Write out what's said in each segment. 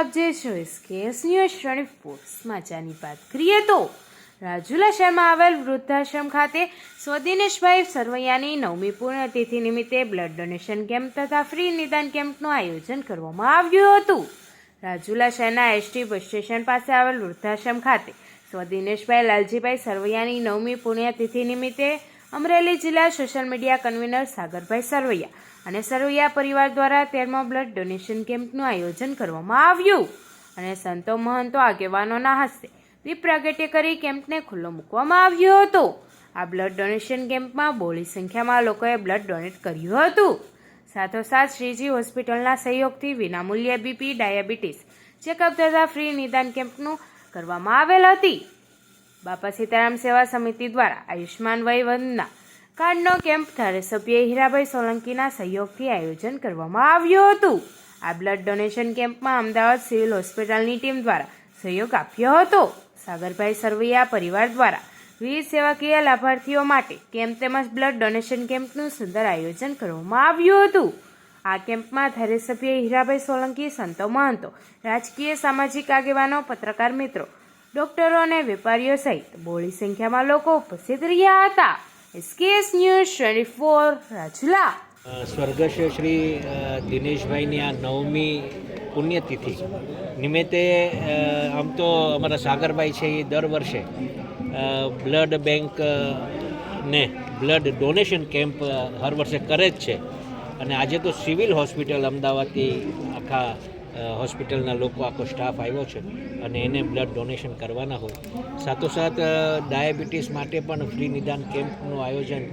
આપ જે છો એસકેએસ ન્યૂઝ ટ્વેન્ટી સમાચારની વાત કરીએ તો રાજુલા શહેરમાં આવેલ વૃદ્ધાશ્રમ ખાતે સ્વદિનેશભાઈ સરવૈયાની નવમી પૂર્ણતિથિ નિમિત્તે બ્લડ ડોનેશન કેમ્પ તથા ફ્રી નિદાન કેમ્પનું આયોજન કરવામાં આવ્યું હતું. રાજુલા શહેરના એસટી બસ સ્ટેશન પાસે આવેલ વૃદ્ધાશ્રમ ખાતે સ્વદિનેશભાઈ લાલજીભાઈ સરવૈયાની નવમી પુણ્યતિથિ નિમિત્તે અમરેલી જિલ્લા social media convener Sagarbhai Sarvaiya અને સરવૈયા પરિવાર દ્વારા તેરમા બ્લડ ડોનેશન કેમ્પનું આયોજન કરવામાં આવ્યું. અને સંતો મહંતો આગેવાનોના હસ્તે દીપ પ્રાગટ્ય કરી કેમ્પને ખુલ્લો મૂકવામાં આવ્યો હતો. આ બ્લડ ડોનેશન કેમ્પમાં બોલી સંખ્યામાં લોકોએ બ્લડ ડોનેટ કર્યું હતું. સાથોસાથ શ્રીજી હોસ્પિટલના સહયોગથી વિનામૂલ્યે બીપી, ડાયાબિટીસ, ચેકઅપ તથા ફ્રી નિદાન કેમ્પનું કરવામાં આવેલ હતી. બાપા સીતારામ સેવા સમિતિ દ્વારા આયુષ્માન વય વંદના કાર્ડનો કેમ્પ ધારાસભ્ય હીરાભાઈ સોલંકીના સહયોગથી આયોજન કરવામાં આવ્યું હતું. આ બ્લડ ડોનેશન કેમ્પમાં અમદાવાદ સિવિલ હોસ્પિટલની ટીમ દ્વારા સહયોગ આપ્યો હતો. સાગરભાઈ સરવૈયા પરિવાર દ્વારા વિવિધ સેવાકીય લાભાર્થીઓ માટે કેમ્પ તેમજ બ્લડ ડોનેશન કેમ્પનું સુંદર આયોજન કરવામાં આવ્યું હતું. આ કેમ્પમાં ધારાસભ્ય હીરાભાઈ સોલંકી, સંતો મહંતો, રાજકીય સામાજિક આગેવાનો, પત્રકાર મિત્રો ડોક્ટરો અને વેપારીઓ સહિત બોળી સંખ્યામાં લોકો ઉપસ્થિત રહ્યા હતા. SKS news twenty four Rajula. સ્વર્ગસ્થ શ્રી દિનેશભાઈની આ નવમી પુણ્યતિથિ નિમિત્તે આમ તો અમારા સાગરભાઈ છે એ દર વર્ષે બ્લડ બેંક ને બ્લડ ડોનેશન કેમ્પ હર વર્ષે કરે જ છે. અને આજે તો સિવિલ હોસ્પિટલ અમદાવાદથી આખા હોસ્પિટલના લોકો આખો સ્ટાફ આવ્યો છે અને એને બ્લડ ડોનેશન કરવાના હોય. સાથોસાથ ડાયાબિટીસ માટે પણ ફ્રી નિદાન કેમ્પનું આયોજન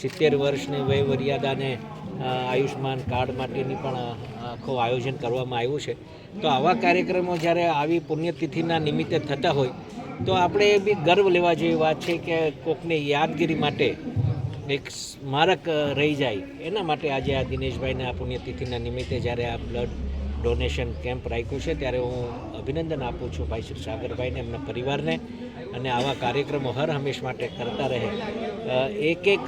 સિત્તેર વર્ષની વયમર્યાદાને આયુષ્યમાન કાર્ડ માટેની પણ આખું આયોજન કરવામાં આવ્યું છે. તો આવા કાર્યક્રમો જ્યારે આવી પુણ્યતિથિના નિમિત્તે થતા હોય, તો આપણે બી ગર્વ લેવા જેવી વાત છે કે કોકને યાદગીરી માટે એક સ્મારક રહી જાય. એના માટે આજે આ દિનેશભાઈને આ પુણ્યતિથિના નિમિત્તે જ્યારે આ બ્લડ ડોનેશન કેમ્પ રાખ્યું છે. ત્યારે હું અભિનંદન આપું છું ભાઈ શ્રી સાગરભાઈને, એમના પરિવારને અને આવા કાર્યક્રમો હર હંમેશ માટે કરતા રહે. એક એક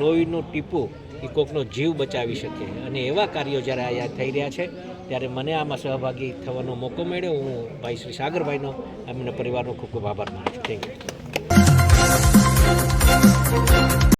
લોહીનું ટીપું એ કોકનો જીવ બચાવી શકે. અને એવા કાર્યો જ્યારે આયા થઈ રહ્યા છે, ત્યારે મને આમાં સહભાગી થવાનો મોકો મળ્યો. હું ભાઈ શ્રી સાગરભાઈનો, એમના પરિવારનો ખૂબ ખૂબ આભાર માનું છું. Thank you